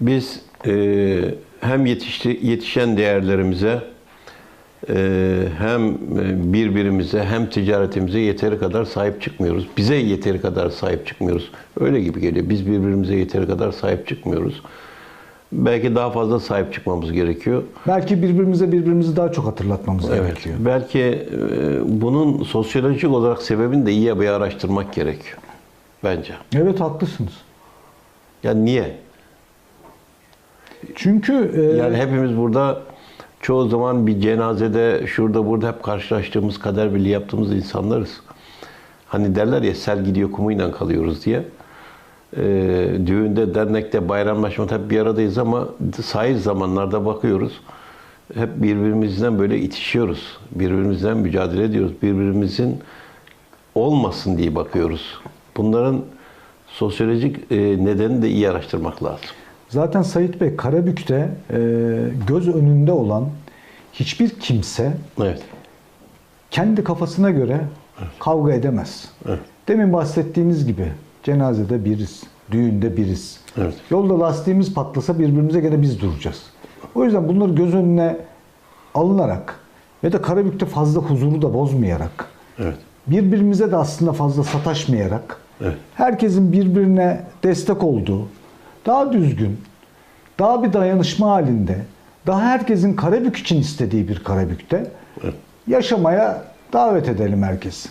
Biz e, hem yetişti, yetişen değerlerimize e, hem e, birbirimize hem ticaretimize yeteri kadar sahip çıkmıyoruz. Bize yeteri kadar sahip çıkmıyoruz. Öyle gibi geliyor. Biz birbirimize yeteri kadar sahip çıkmıyoruz. Belki daha fazla sahip çıkmamız gerekiyor. Belki birbirimize birbirimizi daha çok hatırlatmamız Evet. gerekiyor. Belki e, bunun sosyolojik olarak sebebini de iyi bir araştırmak gerekiyor. Bence. Evet haklısınız. Yani niye? Çünkü e, Yani hepimiz burada çoğu zaman bir cenazede şurada burada hep karşılaştığımız kader birliği yaptığımız insanlarız. Hani derler ya sel gidiyor kumuyla kalıyoruz diye. Ee, düğünde, dernekte, bayramlaşmada hep bir aradayız ama sahil zamanlarda bakıyoruz. Hep birbirimizden böyle itişiyoruz. Birbirimizden mücadele ediyoruz. Birbirimizin olmasın diye bakıyoruz. Bunların sosyolojik e, nedenini de iyi araştırmak lazım. Zaten Sayit Bey Karabük'te e, göz önünde olan hiçbir kimse Evet. kendi kafasına göre kavga edemez. Evet. Demin bahsettiğiniz gibi cenazede biriz, düğünde biriz. Evet. Yolda lastiğimiz patlasa birbirimize gene biz duracağız. O yüzden bunları göz önüne alınarak ve de Karabük'te fazla huzuru da bozmayarak, Evet. birbirimize de aslında fazla sataşmayarak, Evet. herkesin birbirine destek olduğu, daha düzgün, daha bir dayanışma halinde, daha herkesin Karabük için istediği bir Karabük'te yaşamaya davet edelim herkesi.